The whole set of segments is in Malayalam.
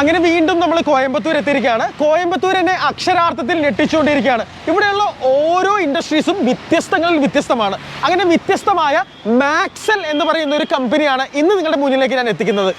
അങ്ങനെ വീണ്ടും നമ്മൾ കോയമ്പത്തൂർ എത്തിയിരിക്കുകയാണ്. കോയമ്പത്തൂർ എന്നെ അക്ഷരാർത്ഥത്തിൽ ഞെട്ടിച്ചുകൊണ്ടിരിക്കുകയാണ്. ഇവിടെയുള്ള ഓരോ ഇൻഡസ്ട്രീസും വ്യത്യസ്തങ്ങളിൽ വ്യത്യസ്തമാണ്. അങ്ങനെ വ്യത്യസ്തമായ മാക്സൽ എന്ന് പറയുന്ന ഒരു കമ്പനിയാണ് ഇന്ന് നിങ്ങളുടെ മുന്നിലേക്ക് ഞാൻ എത്തിക്കുന്നത്.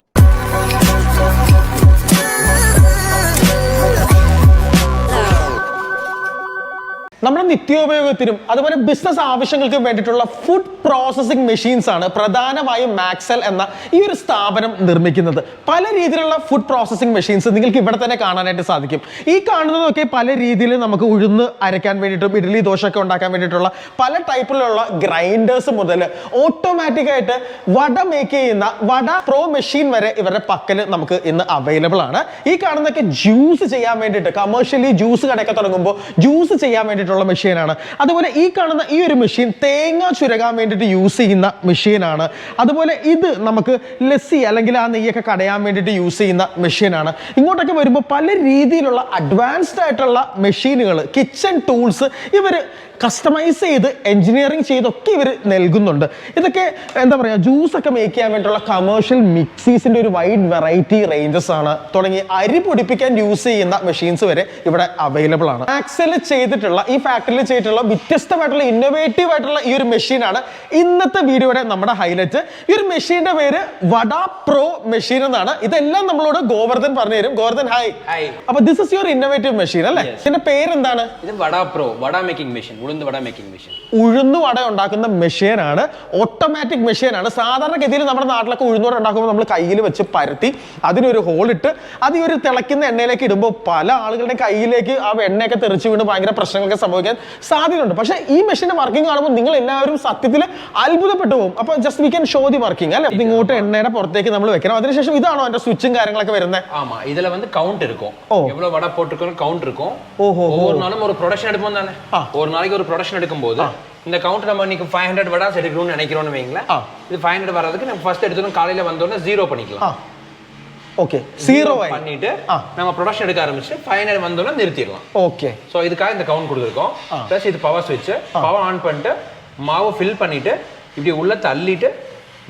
നമ്മുടെ നിത്യോപയോഗത്തിനും അതുപോലെ ബിസിനസ് ആവശ്യങ്ങൾക്കും വേണ്ടിയിട്ടുള്ള ഫുഡ് പ്രോസസ്സിംഗ് മെഷീൻസ് ആണ് പ്രധാനമായും മാക്സൽ എന്ന ഈ ഒരു സ്ഥാപനം നിർമ്മിക്കുന്നത്. പല രീതിയിലുള്ള ഫുഡ് പ്രോസസ്സിംഗ് മെഷീൻസ് നിങ്ങൾക്ക് ഇവിടെ തന്നെ കാണാനായിട്ട് സാധിക്കും. ഈ കാണുന്നതൊക്കെ പല രീതിയിൽ നമുക്ക് ഉഴുന്ന് അരയ്ക്കാൻ വേണ്ടിയിട്ടും ഇഡ്ഡലി ദോശയൊക്കെ ഉണ്ടാക്കാൻ വേണ്ടിയിട്ടുള്ള പല ടൈപ്പിലുള്ള ഗ്രൈൻഡേഴ്സ് മുതൽ ഓട്ടോമാറ്റിക്കായിട്ട് വട മേക്ക് ചെയ്യുന്ന വട പ്രോ മെഷീൻ വരെ ഇവരുടെ പക്കൽ നമുക്ക് ഇന്ന് അവൈലബിൾ ആണ്. ഈ കാണുന്നതൊക്കെ ജ്യൂസ് ചെയ്യാൻ വേണ്ടിയിട്ട് കമേഴ്ഷ്യലി ജ്യൂസ് കടയൊക്കെ തുടങ്ങുമ്പോൾ ജ്യൂസ് ചെയ്യാൻ വേണ്ടിയിട്ടുള്ള മെഷീനാണ്. അതുപോലെ ഈ കാണുന്ന ഈ ഒരു മെഷീൻ തേങ്ങ ചുരകാൻ വേണ്ടിയിട്ട് യൂസ് ചെയ്യുന്ന മെഷീനാണ്. അതുപോലെ ഇത് നമുക്ക് ലസ്സി അല്ലെങ്കിൽ ആ നെയ്യൊക്കെ കടയാൻ വേണ്ടിയിട്ട് യൂസ് ചെയ്യുന്ന മെഷീനാണ്. ഇങ്ങോട്ടൊക്കെ വരുമ്പോൾ പല രീതിയിലുള്ള അഡ്വാൻസ്ഡ് ആയിട്ടുള്ള മെഷീനുകൾ കിച്ചൺ ടൂൾസ് ഇവർ കസ്റ്റമൈസ് ചെയ്ത് എൻജിനീയറിങ് ചെയ്തൊക്കെ ഇവർ നൽകുന്നുണ്ട്. ഇതൊക്കെ എന്താ പറയുക ജ്യൂസൊക്കെ മേക്ക് ചെയ്യാൻ വേണ്ടിയിട്ടുള്ള കമേഴ്ഷ്യൽ മിക്സീസിന്റെ ഒരു വൈഡ് വെറൈറ്റി റേഞ്ചസ് ആണ്. തുടങ്ങി അരി പൊടിപ്പിക്കാൻ യൂസ് ചെയ്യുന്ന മെഷീൻസ് വരെ ഇവിടെ അവൈലബിൾ ആണ്. ആക്സൽ ചെയ്തിട്ടുള്ള ഈ ഫാക്ടറിയിൽ ചെയ്തിട്ടുള്ള വ്യത്യസ്തമായിട്ടുള്ള ഇന്നോവേറ്റീവ് ആയിട്ടുള്ള ഈ ഒരു മെഷീനാണ് ഇന്നത്തെ വീഡിയോയുടെ നമ്മുടെ ഹൈലൈറ്റ് ഈ ഒരു മെഷീന്റെ പേര് വട പ്രോ മെഷീൻ എന്നാണ്. ഇതെല്ലാം നമ്മളോട് ഗോവർദ്ധൻ പറഞ്ഞു തരും ഗോവർദ്ധൻ ഹായ്. അപ്പൊ this is your innovative machine അല്ലേ? ഇതിന്റെ പേര് എന്താണ് ഇത് vada pro vada making machine. ഉളുന്ത് വട മേക്കിംഗ് മെഷീൻ ഉഴുന്നു വട ഉണ്ടാക്കുന്ന മെഷീനാണ് ഓട്ടോമാറ്റിക് മെഷീനാണ് സാധാരണഗതിയിൽ നമ്മുടെ നാട്ടിലൊക്കെ ഉഴുന്നുവട ഉണ്ടാക്കുമ്പോൾ നമ്മൾ കയ്യിൽ വെച്ച് പരത്തി അതിനൊരു ഹോൾ ഇട്ട് അത് ഈ ഒരു തിളയ്ക്കുന്ന എണ്ണയിലേക്ക് ഇടുമ്പോൾ പല ആളുകളുടെ കയ്യിലേക്ക് ആ എണ്ണയൊക്കെ തെറിച്ച് വീണ് ഭയങ്കര പ്രശ്നങ്ങളൊക്കെ സംഭവിക്കാൻ സാധ്യതയുണ്ട് പക്ഷേ ഈ മെഷീന്റെ വർക്കിംഗ് കാണുമ്പോൾ നിങ്ങൾ എല്ലാവരും സത്യത്തിൽ അത്ഭുതപ്പെട്ടു പോകും അപ്പോൾ just we can show the working അല്ലേ ഇത് ഇങ്ങോട്ട് എണ്ണയുടെ പുറത്തേക്ക് നമ്മൾ വെക്കണം അതിനുശേഷം ഇതാണോ അതിന്റെ സ്വിച്ചും കാര്യങ്ങളൊക്കെ വരുന്നത് ஆமா இதுல வந்து கவுண்ட் இருக்கும் ஓ. எவ்வளவு வடை போட்டிருக்கோம் கவுண்ட் இருக்கும் ஓஹோ, ஒவ்வொரு நாளும் ஒரு ப்ரொடக்ஷன் எடுப்போம் தானே ஆ. ஒரு நாளைக்கு ஒரு ப்ரொடக்ஷன் எடுக்கும்போது இந்த கவுண்ட் நம்ம இன்னைக்கு ஃபைவ் ஹண்ட்ரட் வடாஸ் எடுக்கணும்னு நினைக்கிறோம்னு வைங்களா இது ஃபைவ் ஹண்ட்ரட் வரதுக்கு நம்ம ஃபர்ஸ்ட் எடுத்தோம் காலையில வந்தோடனே ஜீரோ பண்ணிக்கலாம். ஓகே. ஜீரோ பண்ணிட்டு நம்ம ப்ரொடக்ஷன் எடுக்க ஆரம்பிச்சு ஃபைவ் ஹண்ட்ரட் வந்தோடனே நிறுத்திடலாம். ஓகே. ஸோ இதுக்காக இந்த கவுண்ட் கொடுத்துருக்கோம். ப்ளஸ் இது பவர் ஸ்விட்ச் பவர் ஆன் பண்ணிட்டு மாவை ஃபில் பண்ணிட்டு இப்படி உள்ள தள்ளிட்டு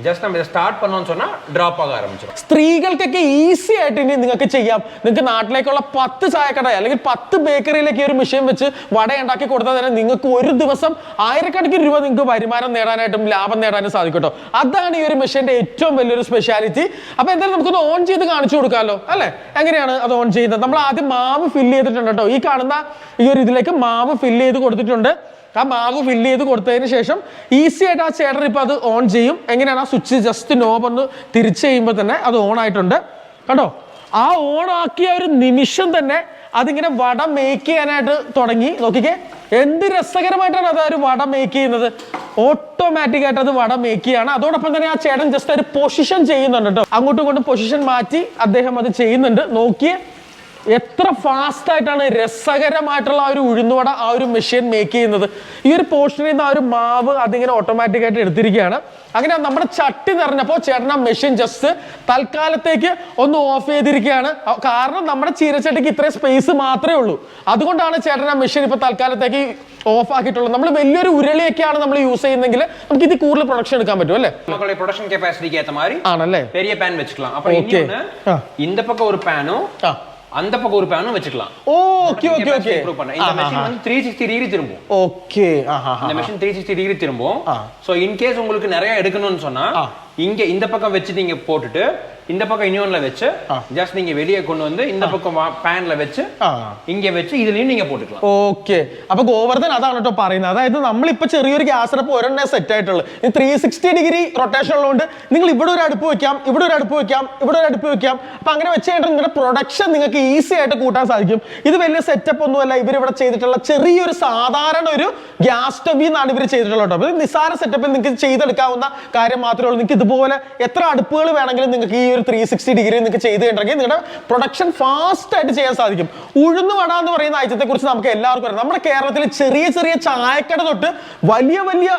ஜஸ்ட் நம்ம இதை ஸ்டார்ட் பண்ணோம்னு சொன்னா டிராப் ஆக ஆரம்பிச்சிடும் സ്ത്രീകൾക്കൊക്കെ ഈസി ആയിട്ട് ഇനി നിങ്ങൾക്ക് ചെയ്യാം നിങ്ങൾക്ക് നാട്ടിലേക്കുള്ള പത്ത് ചായക്കട അല്ലെങ്കിൽ പത്ത് ബേക്കറിയിലേക്ക് ഈ ഒരു മെഷീൻ വെച്ച് വട ഉണ്ടാക്കി കൊടുത്താൽ തന്നെ നിങ്ങൾക്ക് ഒരു ദിവസം ആയിരക്കണക്കിന് രൂപ നിങ്ങൾക്ക് വരുമാനം നേടാനായിട്ടും ലാഭം നേടാനും സാധിക്കും കേട്ടോ അതാണ് ഈ ഒരു മെഷീന്റെ ഏറ്റവും വലിയൊരു സ്പെഷ്യാലിറ്റി അപ്പൊ എന്തായാലും നമുക്കൊന്ന് ഓൺ ചെയ്ത് കാണിച്ചു കൊടുക്കാമല്ലോ അല്ലെ എങ്ങനെയാണ് അത് ഓൺ ചെയ്യുന്നത് നമ്മൾ ആദ്യം മാവ് ഫില്ല് ചെയ്തിട്ടുണ്ട് കേട്ടോ ഈ കാണുന്ന ഈ ഒരു ഇതിലേക്ക് മാവ് ഫില്ല് ചെയ്ത് കൊടുത്തിട്ടുണ്ട് ആ മാവ് ഫില്ല് ചെയ്ത് കൊടുത്തതിന് ശേഷം ഈസി ആയിട്ട് ആ ചേട്ടൻ ഇപ്പൊ അത് ഓൺ ചെയ്യും. എങ്ങനെയാണ് ആ സ്വിച്ച് ജസ്റ്റ് നോബ് ഒന്ന് തിരിച്ചു ചെയ്യുമ്പോൾ തന്നെ അത് ഓൺ ആയിട്ടുണ്ട്. കണ്ടോ? ആ ഓൺ ആക്കിയ ഒരു നിമിഷം തന്നെ അതിങ്ങനെ വട മേക്ക് ചെയ്യാനായിട്ട് തുടങ്ങി. നോക്കിക്കേ. എന്ത് രസകരമായിട്ടാണ് അത് ഒരു വട മേക്ക് ചെയ്യുന്നത്? ഓട്ടോമാറ്റിക് ആയിട്ട് അത് വട മേക്ക് ചെയ്യാണ്. അതോടൊപ്പം തന്നെ ആ ചേട്ടൻ ജസ്റ്റ് ഒരു പൊസിഷൻ ചെയ്യുന്നുണ്ട് കേട്ടോ. അങ്ങോട്ടും ഇങ്ങോട്ടും പൊസിഷൻ മാറ്റി അദ്ദേഹം അത് ചെയ്യുന്നുണ്ട്. നോക്കിയേ. എത്ര ഫാസ്റ്റ് ആയിട്ടാണ് രസകരമായിട്ടുള്ള ആ ഒരു ഉഴുന്നുവട ആ ഒരു മെഷീൻ മേക്ക് ചെയ്യുന്നത് ഈ ഒരു പോർഷനിൽ നിന്ന് ആ ഒരു മാവ് അതിങ്ങനെ ഓട്ടോമാറ്റിക് ആയിട്ട് എടുത്തിരിക്കുകയാണ് അങ്ങനെ നമ്മുടെ ചട്ടി നിറഞ്ഞപ്പോൾ ചേട്ടൻ ആ മെഷീൻ ജസ്റ്റ് തൽക്കാലത്തേക്ക് ഒന്ന് ഓഫ് ചെയ്തിരിക്കുകയാണ് അ- കാരണം നമ്മുടെ ചീരച്ചട്ടിക്ക് ഇത്രയും സ്പേസ് മാത്രമേ ഉള്ളൂ അതുകൊണ്ടാണ് ചേട്ടൻ ആ മെഷീൻ ഇപ്പോൾ തൽക്കാലത്തേക്ക് ഓഫ് ആക്കിയിട്ടുള്ളത് നമ്മൾ വലിയൊരു ഉരുളിയൊക്കെയാണ് നമ്മൾ യൂസ് ചെയ്യുന്നതെങ്കിൽ നമുക്ക് ഇത് കൂടുതൽ പ്രൊഡക്ഷൻ എടുക്കാൻ പറ്റും അല്ലേ மக்களுடைய ப்ரொடக்ஷன் கெப்பாசிட்டிக்கு ஏத்த மாதிரி ആണല്ലേ பெரிய பேன் வச்சுக்கலாம் அப்புறம் Okay. இன்னொன்னு ஆ. இந்த அந்த பக்கம் ஒரு பேனும் வச்சுக்கலாம். ஓகே ஓகே ஓகே இம்ப்ரூவ் பண்ண. இந்த மெஷின் வந்து 360 டிகிரி திரும்பும். ஓகே இந்த மெஷின் 360 டிகிரி திரும்பும். சோ இன் கேஸ் உங்களுக்கு நிறைய எடுக்கணும்னு சொன்னா இங்க இந்த பக்கம் வச்சு நீங்க போட்டுட்டு இந்த பக்கம் இன்னொன்னுல வச்சு ஆ. ஜஸ்ட் நீங்க வெளியே கொண்டு வந்து இந்த பக்கம் பேன்ல வச்சு ആ இங்க வச்சு இதுலயும் நீங்க போட்டுக்கலாம் ഓക്കെ അപ്പൊ ഗോവർദ്ധൻ അതാണ് കേട്ടോ പറയുന്നത് അതായത് നമ്മളിപ്പോ ചെറിയൊരു ഗ്യാസ് അടുപ്പ് ഒരെണ്ണേ സെറ്റ് ആയിട്ടുള്ളൂ ഈ ത്രീ സിക്സ്റ്റി ഡിഗ്രി റൊട്ടേഷൻ ഉള്ളതുകൊണ്ട് നിങ്ങൾ ഇവിടെ ഒരു അടുപ്പ് വെക്കാം ഇവിടെ ഒരു അടുപ്പ് വെക്കാം ഇവിടെ ഒരു അടുപ്പ് വെക്കാം അപ്പൊ അങ്ങനെ വെച്ച് കഴിഞ്ഞാൽ നിങ്ങളുടെ പ്രൊഡക്ഷൻ നിങ്ങൾക്ക് ഈസി ആയിട്ട് കൂട്ടാൻ സാധിക്കും ഇത് വലിയ സെറ്റപ്പ് ഒന്നുമല്ല ഇവർ ഇവിടെ ചെയ്തിട്ടുള്ള ചെറിയൊരു സാധാരണ ഒരു ഗ്യാസ് സ്റ്റവിൽ നിന്നാണ് ഇവർ ചെയ്തിട്ടുള്ളത് കേട്ടോ അപ്പൊ ഇത് നിസ്സാര സെറ്റപ്പിൽ നിങ്ങൾക്ക് ചെയ്തെടുക്കാവുന്ന കാര്യം മാത്രമേ ഉള്ളൂ നിങ്ങൾക്ക് ഇതുപോലെ എത്ര അടുപ്പുകൾ വേണമെങ്കിലും നിങ്ങൾക്ക് ഈ ഒരു ത്രീ സിക്സ്റ്റി ഡിഗ്രി നിങ്ങൾക്ക് ചെയ്ത് കഴിഞ്ഞിട്ടുണ്ടെങ്കിൽ നിങ്ങളുടെ പ്രൊഡക്ഷൻ ഫാസ്റ്റ് ആയിട്ട് ചെയ്യാൻ സാധിക്കും. ഉഴുന്ന് വട എന്ന് പറയുന്ന ഐറ്റത്തെ കുറിച്ച് നമുക്ക് എല്ലാവർക്കും അറിയാം. നമ്മുടെ കേരളത്തിൽ ചെറിയ ചെറിയ ചായക്കട തൊട്ട് വലിയ വലിയ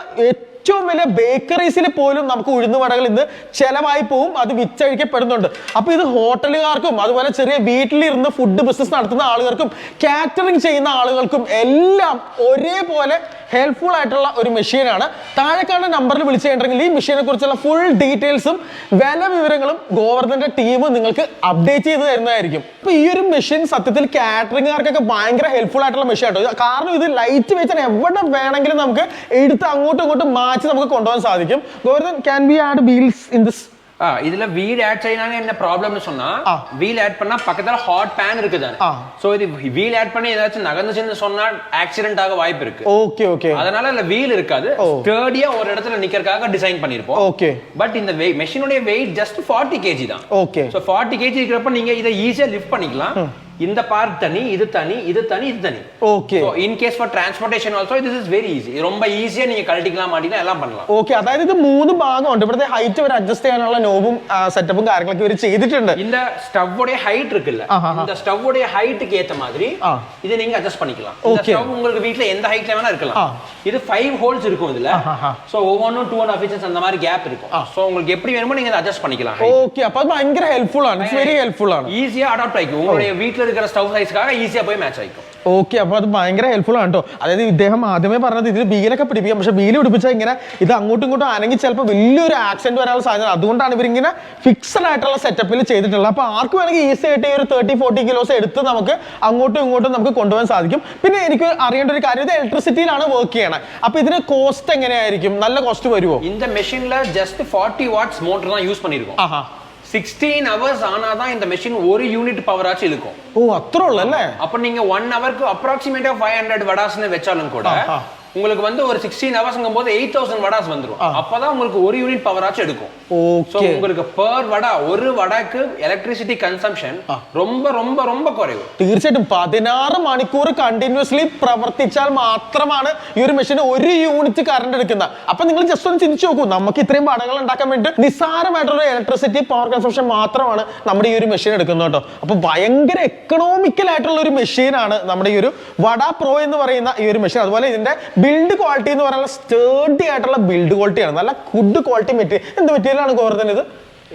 ഏറ്റവും വലിയ ബേക്കറീസിൽ പോലും നമുക്ക് ഉഴുന്നുവടകൾ ഇന്ന് ചെലവായി പോവും അത് വിറ്റഴിക്കപ്പെടുന്നുണ്ട്. അപ്പൊ ഇത് ഹോട്ടലുകാർക്കും അതുപോലെ ചെറിയ വീട്ടിലിരുന്ന് ഫുഡ് ബിസിനസ് നടത്തുന്ന ആളുകൾക്കും കാറ്ററിംഗ് ചെയ്യുന്ന ആളുകൾക്കും എല്ലാം ഒരേപോലെ ഹെൽപ്ഫുൾ ആയിട്ടുള്ള ഒരു മെഷീനാണ് താഴെ കാണുന്ന നമ്പറിൽ വിളിച്ചു കഴിഞ്ഞിട്ടുണ്ടെങ്കിൽ ഈ മെഷീനെ കുറിച്ചുള്ള ഫുൾ ഡീറ്റെയിൽസും വില വിവരങ്ങളും ഗോവർദ്ധന്റെ ടീം നിങ്ങൾക്ക് അപ്ഡേറ്റ് ചെയ്ത് തരുന്നതായിരിക്കും. അപ്പൊ ഈ ഒരു മെഷീൻ സത്യത്തിൽ കാറ്ററിംഗുകാർക്കൊക്കെ ഭയങ്കര ഹെൽപ്ഫുൾ ആയിട്ടുള്ള മെഷീൻ ആട്ടോ കാരണം ഇത് ലൈറ്റ് വെച്ചാൽ എവിടെ വേണമെങ്കിലും നമുക്ക് എടുത്ത് അങ്ങോട്ടും ഇങ്ങോട്ടും മാറ്റി നമുക്ക് കൊണ്ടുപോകാൻ സാധിക്കും Govardhan can be add wheels in this ஆ இதுல வீல் ஆட் செய்யணும் என்ன ப்ராப்ளம்னு சொன்னா ஆ. வீல் ஆட் பண்ணா பக்கத்துல ஹாட் பேன் இருக்குதானே ஆ. சோ இது வீல் ஆட் பண்ணி ஏதாச்சும் நகர்ந்துச்சுன்னு சொன்னா ஆக்சிடென்ட் ஆக வாய்ப்பு இருக்கு ഓക്കെ ഓക്കെ அதனால இல்ல வீல் இருக்காது ஓ. ஸ்டர்டியா ஒரு இடத்துல நிக்கிறதுக்காக டிசைன் பண்ணிருப்போம் ஓகே பட் இந்த மெஷினுடைய வெயிட் ஜஸ்ட் ஃபார்ட்டி கேஜி தான் ஓகே ஸோ ஃபார்ட்டி கேஜி இருக்கிறப்ப நீங்க இதை ஈஸியா லிஃப்ட் பண்ணிக்கலாம் இந்த பார்ட் தனி இது தனி இது தனி இது தனி okay so in case for transportation also this is very easy ரொம்ப ஈஸியா நீங்க கழட்டிக்கலாம் மாட்டீங்கன்னா எல்லாம் பண்ணலாம் ഓക്കെ അതായത് ഇത് മൂന്ന് ഭാഗമുണ്ട് ഇവിടുത്തെ ഹൈറ്റ് വരെ അഡ്ജസ്റ്റ് ചെയ്യാനുള്ള നോബും സെറ്റപ്പും കാര്യങ്ങളൊക്കെ ഇവർ ചെയ്തിട്ടുണ്ട് இந்த ஸ்டவ்வுடைய ஹைட் இருக்குல்ல ஆஹா. இந்த ஸ்டவ்வுடைய ஹைட்டுக்கு ஏத்த மாதிரி ஆ. இதை நீங்க அட்ஜஸ்ட் பண்ணிக்கலாம் இந்த Okay. ஸ்டவ் உங்களுக்கு வீட்ல எந்த ஹைட்ல வேணா ஆ. இருக்கலாம் இது ஃபைவ் ஹோல்ஸ் இருக்கும் இதுல ஆஹா. சோ ஒவ்வொன்றும் டூ அண்ட் ஹாஃப் இன்ச்சஸ் அந்த மாதிரி கேப் இருக்கும் சோ உங்களுக்கு எப்படி வேணுமோ நீங்க அதை அட்ஜஸ்ட் பண்ணிக்கலாம் ഓക്കെ അപ്പൊ അത് ഭയങ്കര ഹെൽപ്ഫുൾ ആണ് ഇറ്റ്സ് വെരി ഹെൽപ്ഫുൾ ആണ് ஈஸியா அடாப்ட் ஆயிக்கும் உங்களுடைய வீட்ல இருக்கிற ஸ்டவ் சைஸ்க்காக ஈஸியா போய் மேட்ச் ஆயிக்கும் ഓക്കെ അപ്പൊ അത് ഭയങ്കര ഹെൽപ്ഫുൾ ആണ് കേട്ടോ അതായത് ഇദ്ദേഹം ആദ്യമേ പറഞ്ഞത് ഇതിൽ ബീലൊക്കെ പിടിപ്പിക്കാം പക്ഷെ ബീല് പിടിപ്പിച്ചാൽ ഇങ്ങനെ ഇത് അങ്ങോട്ടും ഇങ്ങോട്ടും അനങ്ങി ചിലപ്പോൾ വലിയൊരു ആക്സിഡന്റ് വരാനുള്ള സാധ്യത അതുകൊണ്ടാണ് ഇവരിങ്ങനെ ഫിക്സഡ് ആയിട്ടുള്ള സെറ്റപ്പിൽ ചെയ്തിട്ടുള്ളത് അപ്പൊ ആർക്ക് വേണമെങ്കിൽ ഈസി ആയിട്ട് ഈ ഒരു തേർട്ടി ഫോർട്ടി കിലോസ് എടുത്ത് നമുക്ക് അങ്ങോട്ടും ഇങ്ങോട്ടും നമുക്ക് കൊണ്ടുപോകാൻ സാധിക്കും പിന്നെ എനിക്ക് അറിയേണ്ട ഒരു കാര്യം ഇത് ഇലക്ട്രിസിറ്റിയിലാണ് വർക്ക് ചെയ്യണത് അപ്പൊ ഇതിന് കോസ്റ്റ് എങ്ങനെയായിരിക്കും നല്ല കോസ്റ്റ് വരുമോ இந்த மெஷின்ல ஜஸ்ட் ஃபார்ட்டி வாட்ஸ் மோட்டர் தான் யூஸ் பண்ணிருக்கோம் ആഹാ சிக்ஸ்டீன் ஹவர்ஸ் ஆனாதான் இந்த மெஷின் ஒரு யூனிட் பவர் ஆச்சு இருக்கும் ஓ அத்தரம் இல்ல அப்ப நீங்க ஒன் ஹவருக்கு அப்ராக்சிமேட்டா ஃபைவ் ஹண்ட்ரட் வடாஸ்னு வச்சாலும் கூட உங்களுக்கு வந்து ஒரு சிக்ஸ்டீன் ஹவர்ஸ்ங்கும் போது எயிட் தௌசண்ட் வடாஸ் வந்துரும் அப்பதான் உங்களுக்கு ஒரு யூனிட் பவர் ஆச்சு எடுக்கும் சோ ഓക്കെ உங்களுக்கு per வடா ஒரு வடாக்கு எலக்ட்ரிசிட்டி கன்சம்ஷன் ரொம்ப ரொம்ப ரொம்ப குறைவு തീർച്ചയായിട്ടും പതിനാറ് മണിക്കൂർ കണ്ടിന്യൂസ്ലി പ്രവർത്തിച്ചാൽ മാത്രമാണ് ഈ ഒരു മെഷീന് ഒരു യൂണിറ്റ് കറണ്ട് എടുക്കുന്നത് അപ്പൊ നിങ്ങൾ ജസ്റ്റ് ഒന്ന് ചിന്തിച്ചു നോക്കൂ നമുക്ക് ഇത്രയും പടങ്ങൾ ഉണ്ടാക്കാൻ വേണ്ടി നിസ്സാരമായിട്ടുള്ള ഇലക്ട്രിസിറ്റി പവർ കൺസംഷൻ മാത്രമാണ് നമ്മുടെ ഈ ഒരു മെഷീൻ എടുക്കുന്നത് കേട്ടോ അപ്പൊ ഭയങ്കര എക്കണോമിക്കൽ ആയിട്ടുള്ള ഒരു മെഷീനാണ് നമ്മുടെ ഈ ഒരു വട പ്രോ എന്ന് പറയുന്ന ഈ ഒരു മെഷീൻ അതുപോലെ ഇതിന്റെ ബിൽഡ് ക്വാളിറ്റി എന്ന് പറയുന്നത് സ്റ്റേഡി ആയിട്ടുള്ള ബിൽഡ് ക്വാളിറ്റിയാണ് നല്ല ഗുഡ് ക്വാളിറ്റി മെറ്റീരിയൽ എന്ത് മെറ്റീരിയലാണ് കോർത്തൻ ഇത്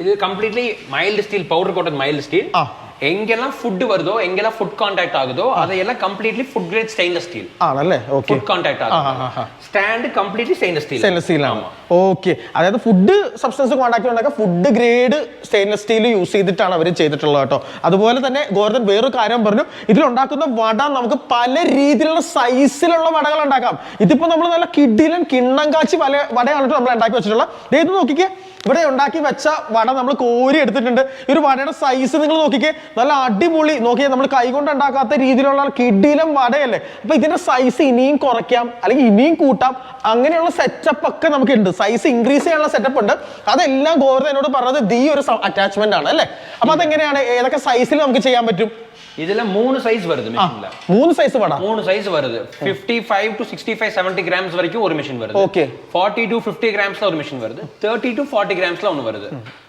ഇത് completely mild steel powder coated mild steel ആ. എങ്കെല്ലാം ഫുഡ് വരുതോ എങ്കെല്ലാം ഫുഡ് കോൺടാക്ട് ആകുതോ അതെല്ലാം completely food grade stainless steel ആണല്ലേ? ഓക്കെ ഫുഡ് കോൺടാക്ട് ആകും. Stand completely stainless steel stainless steel ആണ്. ഓക്കെ അതായത് food substance contact ഉണ്ടാക food grade stainless steel use ചെയ്തിട്ടാണ് അവർ ചെയ്തിട്ടുള്ളത് കേട്ടോ. അതുപോലെ തന്നെ ഗോർദൻ വേറൊരു കാര്യം പറഞ്ഞു. ഇതിലുണ്ടാക്കുന്ന വട നമുക്ക് പല രീതിയിലുള്ള സൈസിലുള്ള വടകൾ ഉണ്ടാക്കാം. ഇതിപ്പോ നമ്മൾ നല്ല കിഡിലൻ കിണ്ണം കാച്ചി വല വടയാണ് നമ്മൾ ഉണ്ടാക്കി വെച്ചിട്ടുള്ളത്. ഇത് നോക്കിക്കേ. ഇവിടെ ഉണ്ടാക്കി വെച്ച വട നമ്മൾ കോരി എടുത്തിട്ടുണ്ട്. ഈ ഒരു വടയുടെ സൈസ് നിങ്ങൾ നോക്കിക്കേ. നല്ല അടിപൊളി. നോക്കിയാൽ നമ്മൾ കൈകൊണ്ട് ഉണ്ടാക്കാത്ത രീതിയിലുള്ള കിടിലം വടയല്ലേ? അപ്പൊ ഇതിന്റെ സൈസ് ഇനിയും കുറയ്ക്കാം അല്ലെങ്കിൽ ഇനിയും കൂട്ടാം. അങ്ങനെയുള്ള സെറ്റപ്പ് ഒക്കെ നമുക്ക് ഉണ്ട് സൈസ് ഇൻക്രീസ് ചെയ്യാനുള്ള സെറ്റപ്പ് ഉണ്ട് അതെല്ലാം ഗോവർദ്ധൻ എന്നോട് പറഞ്ഞത് ദീ ഒരു അറ്റാച്ച്മെന്റ് ആണ് അല്ലേ അപ്പൊ അതെങ്ങനെയാണ് ഏതൊക്കെ സൈസിൽ നമുക്ക് ചെയ്യാൻ പറ്റും இதுல மூணு சைஸ் வருது மிஷின்ல മൂന്ന് സൈസ് വട மூணு சைஸ் வருது 55 five to sixty five seventy grams வரைக்கும் ஒரு மிஷின் வருது ஓகே ஃபார்ட்டி டு ஃபிஃப்டி கிராம்ஸ்ல ஒரு மிஷின் வருது தேர்ட்டி டு ஃபார்ட்டி கிராம்ஸ்ல ஒன்று வருது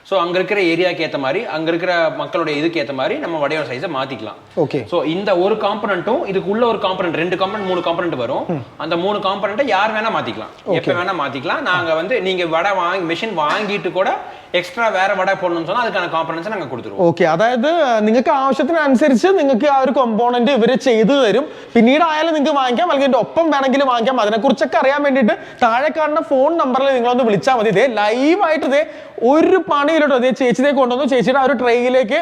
ஸோ அங்க இருக்கிற ஏரியாக்கு ஏத்த மாதிரி அங்க இருக்கிற மக்களுடைய இதுக்கு ஏத்த மாதிரி நம்ம வடையோட சைஸை மாத்திக்கலாம் ஓகே ஸோ இந்த ஒரு காம்பனண்ட்டும் இதுக்கு உள்ள ஒரு காம்பனண்ட் ரெண்டு காம்பனண்ட் மூணு காம்பனண்ட் வரும் அந்த மூணு காம்பனண்ட்டை யார் வேணா மாத்திக்கலாம் எப்ப வேணா மாத்திக்கலாம் நாங்க வந்து நீங்க வடை வாங்கி மிஷின் வாங்கிட்டு கூட எக்ஸ்ட்ரா வேற வடை போடணும்னு சொன்னா அதுக்கான காம்பனன்ஸ் நாங்க கொடுத்துருவோம் ഓക്കെ അതായത് നിങ്ങൾക്ക് ആവശ്യത്തിനനുസരിച്ച് നിങ്ങൾക്ക് ആ ഒരു കോമ്പോണന്റ് ഇവർ ചെയ്തു തരും പിന്നീട് ആയാലും നിങ്ങൾക്ക് വാങ്ങിക്കാം അല്ലെങ്കിൽ ഇതിന്റെ ഒപ്പം വേണമെങ്കിൽ വാങ്ങിക്കാം അതിനെക്കുറിച്ചൊക്കെ അറിയാൻ വേണ്ടിയിട്ട് താഴെ കാണുന്ന ഫോൺ നമ്പറിൽ നിങ്ങളൊന്ന് വിളിച്ചാൽ മതി ഇതേ ലൈവായിട്ട് ഇതേ ഒരു പണിയിലോട്ടോ. ഇതേ ചേച്ചിയെ കൊണ്ടുവന്നു. ചേച്ചിയുടെ ആ ഒരു ട്രെയിലേക്ക്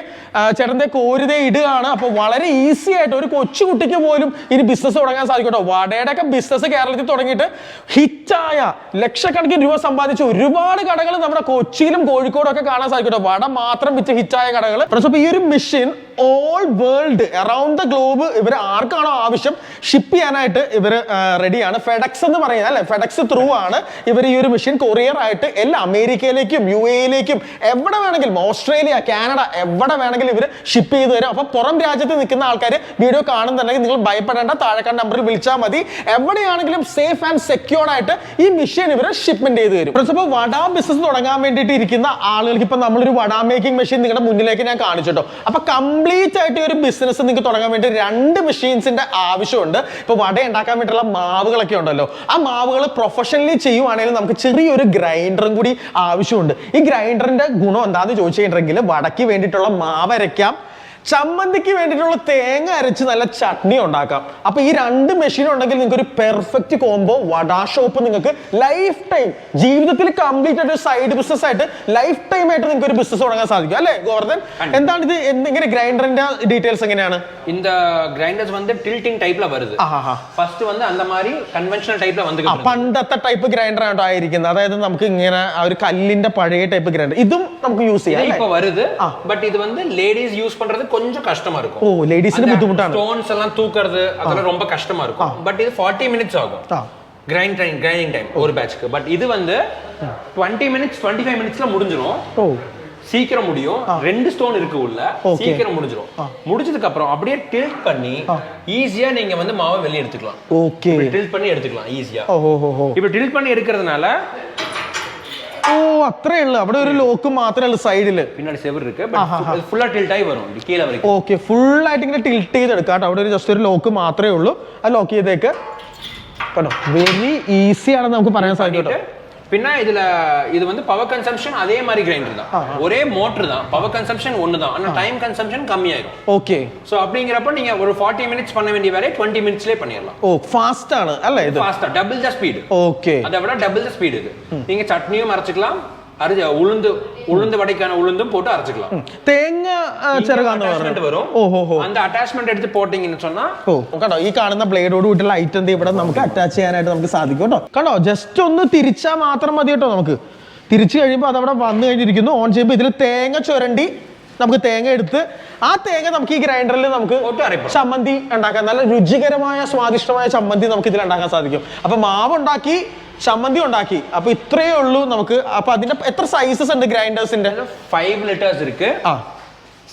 ചേട്ടന്റെ കോരിതേ ഇടുകയാണ്. അപ്പോൾ വളരെ ഈസി ആയിട്ട് ഒരു കൊച്ചുകുട്ടിക്ക് പോലും ഇനി ബിസിനസ് തുടങ്ങാൻ സാധിക്കും കേട്ടോ വടയുടെ ഒക്കെ ബിസിനസ് കേരളത്തിൽ തുടങ്ങിയിട്ട് ഹിറ്റായ ലക്ഷക്കണക്കിന് രൂപ സമ്പാദിച്ച ഒരുപാട് കടകൾ നമ്മുടെ കൊച്ചിയിലും കോഴിക്കോടും ഒക്കെ കാണാൻ സാധിക്കും കേട്ടോ വട മാത്രം വിറ്റ് ഹിറ്റായ കടകൾ. അപ്പോൾ ഈ ഒരു machine all world around the globe ഇവർ ആർക്കാണോ ആവശ്യം ഷിപ്പ് ചെയ്യാനായിട്ട് ഇവർ റെഡിയാണ് ഫെഡക്സ് എന്ന് പറയുന്നത് അല്ലെ? ഫെഡക്സ് ത്രൂ ആണ്. ഇവർ ഈ ഒരു മെഷീൻ കൊറിയർ ആയിട്ട് എല്ലാ അമേരിക്കയിലേക്കും യു എയിലേക്കും എവിടെ വേണമെങ്കിലും ഓസ്ട്രേലിയ കാനഡ എവിടെ വേണമെങ്കിലും ഇവർ ഷിപ്പ് ചെയ്ത് തരും. അപ്പൊ പുറം രാജ്യത്ത് നിൽക്കുന്ന ആൾക്കാർ വീഡിയോ കാണുന്നുണ്ടെങ്കിൽ നിങ്ങൾ ഭയപ്പെടേണ്ട താഴെക്കാൻ നമ്പറിൽ വിളിച്ചാൽ മതി. എവിടെയാണെങ്കിലും സേഫ് ആൻഡ് സെക്യൂർഡ് ആയിട്ട് ഈ മെഷീൻ ഇവർ ഷിപ്മെന്റ് ചെയ്ത് തരും. പ്രിൻസിപ്പൾ വട ബിസിനസ് തുടങ്ങാൻ വേണ്ടിയിട്ട് ഇരിക്കുന്ന ആളുകൾക്ക് ഇപ്പൊ നമ്മളൊരു വട മേക്കിംഗ് മെഷീൻ നിങ്ങളുടെ മുന്നിലേക്ക് ഞാൻ കാണിച്ചിട്ടോ. അപ്പൊ കംപ്ലീറ്റ് ആയിട്ട് ഒരു ബിസിനസ് നിങ്ങൾക്ക് തുടങ്ങാൻ വേണ്ടി രണ്ട് മെഷീൻസിന്റെ ആവശ്യമുണ്ട്. ഇപ്പൊ വട ഉണ്ടാക്കാൻ വേണ്ടിയിട്ടുള്ള മാവുകളൊക്കെ ഉണ്ടല്ലോ. ആ മാവുകൾ പ്രൊഫഷണലി ചെയ്യുവാണെങ്കിൽ നമുക്ക് ചെറിയൊരു ഗ്രൈൻഡറും കൂടി ആവശ്യമുണ്ട്. ഈ ഗ്രൈൻഡറിന്റെ ഗുണം എന്താണെന്ന് ചോദിച്ചു കഴിഞ്ഞിട്ടുണ്ടെങ്കിൽ വടക്ക് വേണ്ടിയിട്ടുള്ള മാവ് അരയ്ക്കാം ചമ്മന്തിക്ക് വേണ്ടിയിട്ടുള്ള തേങ്ങ അരച്ച് നല്ല ചട്നി ഉണ്ടാക്കാം അപ്പൊ ഈ രണ്ട് മെഷീൻ ഉണ്ടെങ്കിൽ നിങ്ങൾക്ക് ഒരു പെർഫെക്റ്റ് കോംബോ വടാ ഷോപ്പ് നിങ്ങൾക്ക് ലൈഫ് ടൈം ജീവിതത്തിൽ കംപ്ലീറ്റ് ആയിട്ട് സൈഡ് ബിസിനസ് ആയിട്ട് ലൈഫ് ടൈം ആയിട്ട് നിങ്ങൾക്ക് ഒരു ബിസിനസ് തുടങ്ങാൻ സാധിക്കും അല്ലേ ഗോവർദ്ധൻ എന്താണ് ഇത് എന്തെങ്കിലും ഗ്രൈൻഡറിന്റെ ഡീറ്റെയിൽസ് എങ്ങനെയാണ് இந்த கிரைண்டர்ஸ் வந்து டில்ட்டிங் டைப்ல வருது ആഹാ ஃபர்ஸ்ட் வந்து அந்த மாதிரி கன்வென்ஷனல் டைப்ல ആ வந்து പണ്ടത്തെ ടൈപ്പ് ഗ്രൈൻഡർ ആണ് ആയിരിക്കുന്നത് അതായത് നമുക്ക് ഇങ്ങനെ ആ ഒരു കല്ലിന്റെ പഴയ ടൈപ്പ് ഗ്രൈൻഡർ ഇതും നമുക്ക് യൂസ് ചെയ്യാം അല്ലേ இப்ப வருது ஆ. பட் இது வந்து லேடிஸ் யூஸ் பண்றது கொஞ்சம் கஷ்டமா இருக்கும். ஓ லேடிஸ்க்கு புத்திமுட்டான ஸ்டோன்ஸ் எல்லாம் தூக்குறது அதெல்லாம் ரொம்ப கஷ்டமா இருக்கும். பட் இது 40 மினிட்ஸ் ஆகும். கிரைண்ட் டைம் கிரைண்டிங் டைம் ஒரு பேட்ச்க்கு பட் இது வந்து 20 மினிட்ஸ் 25 மினிட்ஸ்ல முடிஞ்சிரும். ஓ. சீக்கிரம் முடியும். ரெண்டு ஸ்டோன் இருக்கு உள்ள. சீக்கிரம் முடிஞ்சிடும் முடிஞ்சதுக்கு அப்புறம் அப்படியே டில்ட் பண்ணி ஈஸியா நீங்க வந்து மாவை வெளியே எடுத்துக்கலாம். ஓகே. டில்ட் பண்ணி எடுத்துக்கலாம் ஈஸியா இப்போ டில்ட் பண்ணி எடுக்கிறதுனால ഓ അത്രേ ഉള്ളു അവിടെ ഒരു ലോക്ക് മാത്രമേ ഉള്ളൂ സൈഡില് பின்னாடி செவர் இருக்கு பட் ஃபுல்லா டில்ட் ஆகி வரும் இப்படி கீழே வரைக்கும் ഓക്കെ ഫുൾ ആയിട്ട് ഇങ്ങനെ ടിൽറ്റ് ചെയ്തെടുക്കാം കേട്ടോ അവിടെ ഒരു ജസ്റ്റ് ഒരു ലോക്ക് മാത്രമേ ഉള്ളൂ ആ ലോക്ക് ചെയ്തേക്ക് കേട്ടോ വെരി ഈസി ആണെന്ന് നമുക്ക് പറയാൻ സാധിക്കും കേട്ടോ பண்ணிட்டு பின்னா இதுல இது வந்து பவர் கன்சம்ஷன் அதே மாதிரி கிரைண்டர் தான். ஒரே மோட்டர் தான். பவர் கன்சம்ஷன் ஒன்று தான். ஆனால் டைம் கன்சம்ஷன் கம்மியாயிரும். ஓகே ஸோ அப்படிங்கிறப்ப நீங்க ஒரு ஃபார்ட்டி மினிட்ஸ் பண்ண வேண்டிய வேலையை டுவெண்ட்டி மினிட்ஸ்லேயே பண்ணிடலாம். ஓ ஃபாஸ்டான அல்ல இது? ஃபாஸ்டா டபுள் த ஸ்பீடு ஓகே அதை விட டபுள் த ஸ்பீடு இது. நீங்க சட்னியும் மறைச்சிக்கலாம் அரிஞ்ச உளுந்து உளுந்து வடைக்கான உளுந்தும் போட்டு அரைச்சிக்கலாம் തേങ്ങ ആ, ചെറുകാന്ന് attachment പറഞ്ഞു வரும் ഓ ഹോ ഹോ அந்த அட்டாச்மெண்ட் எடுத்து போட்டீங்கன்னு சொன்னா ഓ കണ്ടോ ഈ കാണുന്ന ബ്ലേഡോട് കൂട്ടുള്ള ഐറ്റം ഇവിടെ നമുക്ക് അറ്റാച്ച് ചെയ്യാനായിട്ട് നമുക്ക് സാധിക്കും കേട്ടോ കണ്ടോ ജസ്റ്റ് ഒന്ന് തിരിച്ചാൽ മാത്രം മതി കേട്ടോ നമുക്ക് തിരിച്ചു കഴിയുമ്പോൾ അതവിടെ വന്നു കഴിഞ്ഞിരിക്കുന്നു ഓൺ ചെയ്യുമ്പോൾ ഇതിൽ തേങ്ങ ചുരണ്ടി നമുക്ക് തേങ്ങ എടുത്ത് ആ തേങ്ങ നമുക്ക് ഈ ഗ്രൈൻഡറിൽ നമുക്ക് പോട്ട് അരയ്ക്കാം. ചമ്മന്തി ഉണ്ടാക്കാൻ നല്ല രുചികരമായ സ്വാദിഷ്ടമായ ചമ്മന്തി നമുക്ക് ഇതിൽ ഉണ്ടാക്കാൻ സാധിക്കും അപ്പൊ മാവ് ഉണ്ടാക്കി ചമ്മന്തി ഉണ്ടാക്കി അപ്പൊ ഇത്രയേ ഉള്ളൂ നമുക്ക് അപ്പൊ അതിന്റെ എത്ര സൈസസ് ഉണ്ട് ഗ്രൈൻഡേഴ്സിന്റെ ஃபைவ் லிட்டர்ஸ் இருக்கு ആ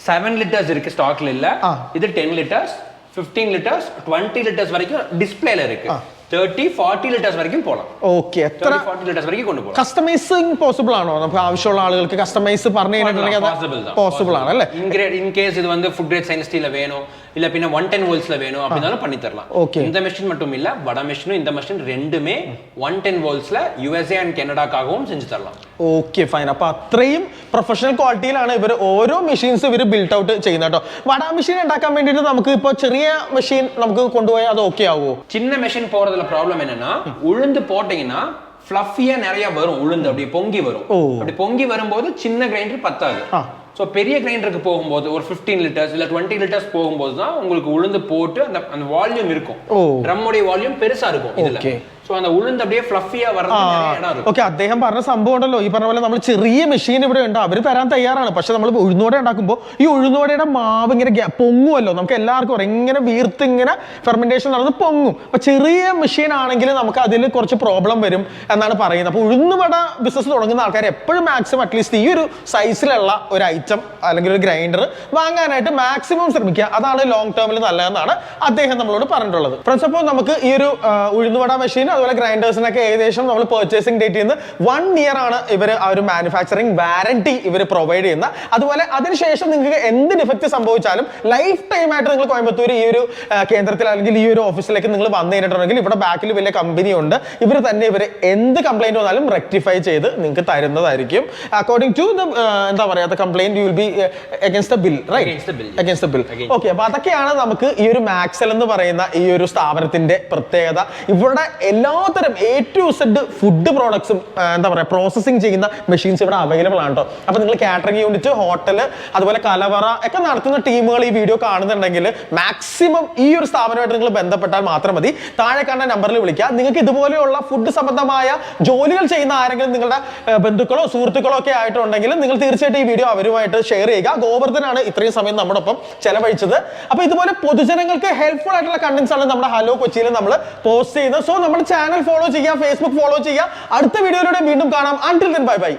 செவன் லிட்டர்ஸ் இருக்கு ஸ்டாக்ல இல்ல ஆ. இது டென் லிட்டர்ஸ் 15 லிட்டர்ஸ் 20 லிட்டர்ஸ் வரைக்கும் டிஸ்பிளேல இருக்கு தேர்ட்டி ஃபார்ட்டி லிட்டர்ஸ் வரைக்கும் போலாம் ഓക്കെ എത്ര தேர்ட்டி ஃபார்ட்டி லிட்டர்ஸ் வரைக்கும் கொண்டு போகலாம் കസ്റ്റമൈസിങ് പോസിബിൾ ആണോ നമുക്ക് ആവശ്യമുള്ള ആളുകൾക്ക് കസ്റ്റമൈസ് പറഞ്ഞു കഴിഞ്ഞിട്ടുണ്ടെങ്കിൽ பாசிபிள் தான் പോസിബിൾ ആണ് അല്ലേ இன்கிரேட் இன் கேஸ் இது வந்து ஃபுட் கிரேட் சைனஸ் ஸ்டீல்ல வேணும் இல்ல பின்ன ஒன் டென் வோல்ட்ஸ்ல வேணும் அப்படினாலும் பண்ணி தரலாம் Okay. இந்த மெஷின் மட்டும் இல்ல வட மெஷினும் இந்த மெஷின் ரெண்டுமே ஒன் டென் வோல்ட்ஸ்ல யுஎஸ்ஏ அண்ட் கனடாக்காகவும் செஞ்சு தரலாம் ഓക്കെ ഫൈൻ അപ്പൊ അത്രയും പ്രൊഫഷണൽ ക്വാളിറ്റിയിലാണ് ഇവർ ഓരോ മെഷീൻസ് ഇവർ ബിൽട്ട് ഔട്ട് ചെയ്യുന്നത് കേട്ടോ വട മെഷീൻ ഉണ്ടാക്കാൻ വേണ്ടിയിട്ട് നമുക്ക് ഇപ്പോൾ ചെറിയ മെഷീൻ നമുക്ക് കൊണ്ടുപോയാൽ അത് ഓക്കെ ആവുമോ சின்ன மெஷின் போறதுல ப்ராப்ளம் என்னன்னா உளுந்து போட்டீங்கன்னா ஃப்ளஃபியா நிறைய வரும் உளுந்து அப்படி பொங்கி வரும் ஓ. அப்படி பொங்கி வரும்போது சின்ன கிரைண்டர் பத்தாது ஆ. ஸோ பெரிய கிரைண்டருக்கு போகும்போது ஒரு 15 லிட்டர்ஸ் இல்ல 20 லிட்டர்ஸ் போகும்போது தான் உங்களுக்கு உளுந்து போட்டு அந்த அந்த வால்யூம் இருக்கும் ஓ. ட்ரம்முடைய வால்யூம் பெருசா இருக்கும் இதுல Okay. ஸோ அந்த உளுந்து அப்படியே ஃப்ளஃபியா வர்றதுக்கு நிறைய இடம் இருக்கும் ഓക്കെ അദ്ദേഹം പറഞ്ഞ സംഭവം ഉണ്ടല്ലോ ഈ പറഞ്ഞ പോലെ നമ്മൾ ചെറിയ മെഷീൻ ഇവിടെ ഉണ്ട് അവർ തരാൻ തയ്യാറാണ് പക്ഷെ നമ്മൾ ഉഴുന്നോടെ ഉണ്ടാക്കുമ്പോൾ ഈ ഉഴുന്നോടയുടെ മാവ് ഇങ്ങനെ ഗ്യാ- പൊങ്ങുമല്ലോ നമുക്ക് എല്ലാവർക്കും അറിയാം ഇങ്ങനെ വീർത്ത് ഇങ്ങനെ ഫെർമെന്റേഷൻ നടന്ന് പൊങ്ങും അപ്പൊ ചെറിയ മെഷീൻ ആണെങ്കിൽ നമുക്ക് അതിൽ കുറച്ച് പ്രോബ്ലം വരും എന്നാണ് പറയുന്നത് അപ്പൊ ഉഴുന്നുവട ബിസിനസ് തുടങ്ങുന്ന ആൾക്കാർ എപ്പോഴും മാക്സിമം അറ്റ്ലീസ്റ്റ് ഈ ഒരു സൈസിലുള്ള ഒരു ഐറ്റം അല്ലെങ്കിൽ ഒരു ഗ്രൈൻഡർ വാങ്ങാനായിട്ട് മാക്സിമം ശ്രമിക്കുക അതാണ് ലോങ് ടേമിൽ നല്ലതെന്നാണ് അദ്ദേഹം നമ്മളോട് പറഞ്ഞിട്ടുള്ളത് ഫ്രണ്ട്സ് അപ്പോൾ നമുക്ക് ഈ ഒരു ആ, ഉഴുന്നുവട മെഷീൻ അതുപോലെ ഗ്രൈൻഡേഴ്സിനൊക്കെ ഏകദേശം നമ്മൾ പെർച്ചേസിംഗ് ഡേറ്റിൽ നിന്ന് വൺ ഇയർ ആണ് ഇവർ ആ ഒരു മാനുഫാക്ചറിങ് വാരണ്ടി ഇവർ പ്രൊവൈഡ് ചെയ്യുന്ന. അതുപോലെ അതിനുശേഷം നിങ്ങൾക്ക് എന്ത് ഡിഫക്റ്റ് സംഭവിച്ചാലും ലൈഫ് ടൈം ആയിട്ട് നിങ്ങൾ കോയമ്പത്തൂർ ഈ ഒരു കേന്ദ്രത്തിൽ അല്ലെങ്കിൽ ഈ ഒരു ഓഫീസിലേക്ക് നിങ്ങൾ വന്നു കഴിഞ്ഞിട്ടുണ്ടെങ്കിൽ ഇവിടെ ബാക്കിൽ വലിയ കമ്പനി ഉണ്ട്. ഇവർ തന്നെ ഇവർ എന്ത് കംപ്ലൈന്റ് വന്നാലും റെക്ടിഫൈ ചെയ്ത് നിങ്ങൾക്ക് തരുന്നതായിരിക്കും. അക്കോർഡിംഗ് ടു ദ എന്താ പറയാ complaint you will be against the bill right. Against the bill okay അപ്പോൾ അതൊക്കെയാണ് നമുക്ക് ഈ ഒരു മാക്സൽ എന്ന് പറയുന്ന ഈ ഒരു സ്ഥാപനത്തിന്റെ പ്രത്യേകത. ഇവിടെ എല്ലാത്തരം എ ടു സെഡ് ഫുഡ് പ്രോഡക്ട്സും എന്താ പറയുക പ്രോസസ്സിങ് ചെയ്യുന്ന മെഷീൻസ് ഇവിടെ അവൈലബിൾ ആണ് കേട്ടോ അപ്പൊ നിങ്ങൾ കാറ്ററിംഗ് യൂണിറ്റ് ഹോട്ടൽ അതുപോലെ കലവറ ഒക്കെ നടത്തുന്ന ടീമുകൾ ഈ വീഡിയോ കാണുന്നുണ്ടെങ്കിൽ മാക്സിമം ഈ ഒരു സ്ഥാപനമായിട്ട് നിങ്ങൾ ബന്ധപ്പെട്ടാൽ മാത്രം മതി. താഴെ കണ്ട നമ്പറിൽ വിളിക്കുക. നിങ്ങൾക്ക് ഇതുപോലെയുള്ള ഫുഡ് സംബന്ധമായ ജോലികൾ ചെയ്യുന്ന ആരെങ്കിലും നിങ്ങളുടെ ബന്ധുക്കളോ സുഹൃത്തുക്കളോ ഒക്കെ ആയിട്ടുണ്ടെങ്കിൽ നിങ്ങൾ തീർച്ചയായിട്ടും ഈ വീഡിയോ അവരുമായിട്ട് ഷെയർ ചെയ്യുക. ഗോവർദ്ധനാണ് ഇത്രയും സമയം നമ്മുടെ ഒപ്പം ചെലവഴിച്ചത്. അപ്പൊ ഇതുപോലെ പൊതുജനങ്ങൾക്ക് ഹെൽപ്ഫുൾ ആയിട്ടുള്ള കണ്ടന്റ്സ് ആണ് നമ്മുടെ ഹലോ കൊച്ചിയിൽ നമ്മൾ പോസ്റ്റ് ചെയ്യുന്നത്. സോ നമ്മുടെ ചാനൽ ഫോളോ ചെയ്യുക ഫേസ്ബുക്ക് ഫോളോ ചെയ്യുക അടുത്ത വീഡിയോയിലൂടെ വീണ്ടും കാണാം. Until then bye bye